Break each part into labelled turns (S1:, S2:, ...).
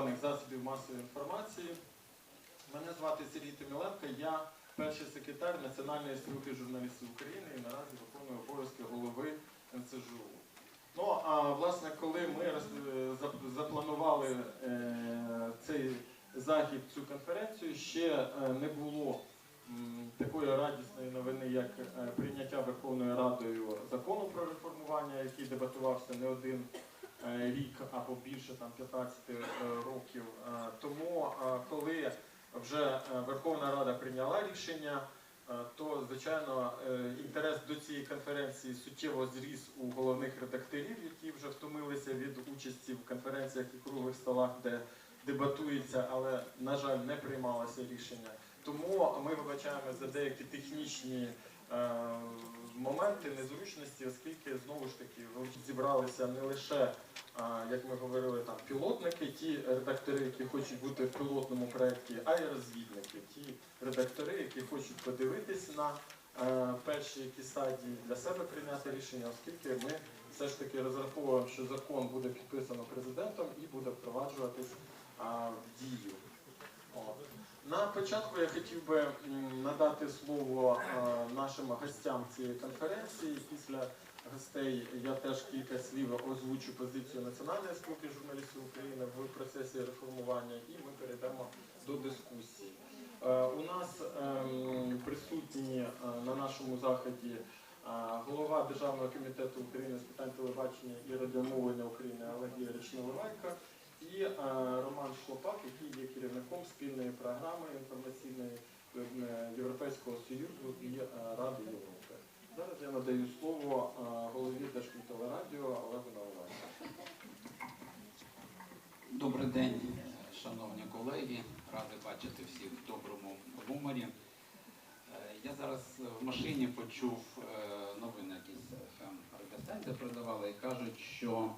S1: друкованих засобів масової інформації. Мене звати Сергій Тиміленко, я перший секретар Національної спілки журналістів України і наразі виконую обов'язки голови НЦЖУ. Ну а власне, коли ми запланували е, цей захід, цю конференцію, ще е, не було такої радісної новини, як е, прийняття Верховною Радою закону про реформування, який дебатувався не один рік або більше там 15 е, років. Е, Тому, е, коли вже е, Верховна Рада прийняла рішення, е, то звичайно е, інтерес до цієї конференції суттєво зріс у головних редакторів, які вже втомилися від участі в конференціях і круглих столах, де дебатується, але на жаль не приймалося рішення. Тому ми вибачаємо за деякі технічні е, моменти незручності, оскільки знову ж таки зібралися не лише, як ми говорили, там пілотники, ті редактори, які хочуть бути в пілотному проєкті, а й розвідники, ті редактори, які хочуть подивитись на е, перші які стадії для себе прийняти рішення, оскільки ми все ж таки розраховуємо, що закон буде підписано президентом і буде впроваджуватись в дію. На початку я хотів би надати слово нашим гостям цієї конференції. Після гостей я теж кілька слів озвучу позицію Національної спілки журналістів України в процесі реформування, і ми перейдемо до дискусії. Е, У нас ем, присутні е, на нашому заході е, голова Державного комітету України з питань телебачення і радіомовлення України Олег Ігоревич Наливайко і який спільної програми інформаційної е, Європейського Союзу і е, Ради Європи. Зараз я надаю слово е, голові Держкомтелерадіо Олегу Наливайко.
S2: Добрий день, шановні колеги. Радий бачити всіх в доброму гуморі. Я зараз в машині почув новини, якісь радіостанції передавали і кажуть, що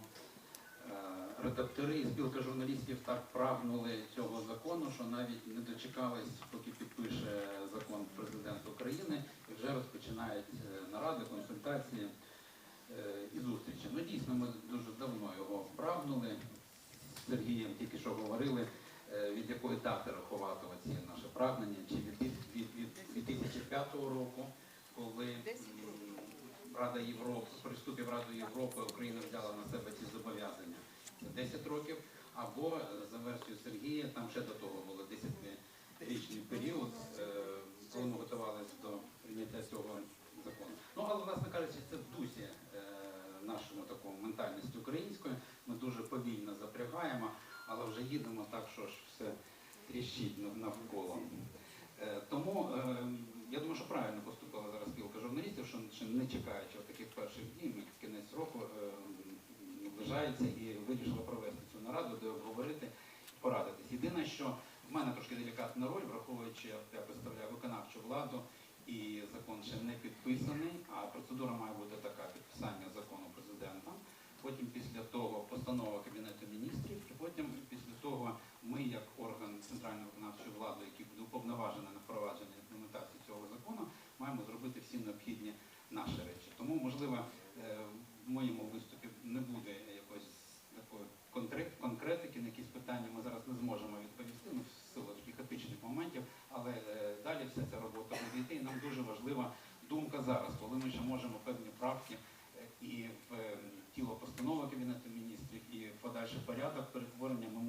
S2: редактори і спілка журналістів так прагнули цього закону, що навіть не дочекались, поки підпише закон президент України, і вже розпочинають е, наради, консультації е, і зустрічі. Ну дійсно, ми дуже давно його прагнули. З Сергієм тільки що говорили, е, від якої дати рахувати оці наше прагнення, чи від, від, від 2005 року, коли Рада Європи, при вступі в Раду Європи Україна взяла на себе ці зобов'язання. Це 10 років, або за версією Сергія, там ще до того було 10-річний період, е, коли ми готувалися до прийняття цього закону. Ну, але, власне кажучи, це в дусі е, нашому такому ментальності української. Ми дуже повільно запрягаємо, але вже їдемо так, що ж все тріщить навколо. Е, Тому я думаю, що правильно поступила зараз спілка журналістів, що не чекаючи таких перших днів, кінець року е, наближається і вирішила провести цю нараду, де обговорити порадитись. Єдине, що в мене трошки делікатна роль, враховуючи, я представляю виконавчу владу, і закон ще не підписаний, а процедура має бути така підписання закону президентом. Потім після того постанова Кабінету міністрів, і потім після того ми, як орган центральної виконавчої влади, який буде уповноважений на впровадження імплементації цього закону, маємо зробити всі необхідні наші речі. Тому, можливо, е, в моєму виступі не буде якоїсь такої конкретики на якісь питання. Ми зараз не зможемо відповісти ну, в силу таких етичних моментів, але е, далі вся ця робота буде йти. І нам дуже важлива думка зараз, коли ми ще можемо певні правки е, і в е, тіло постанови Кабінету міністрів, і в подальший порядок перетворення ми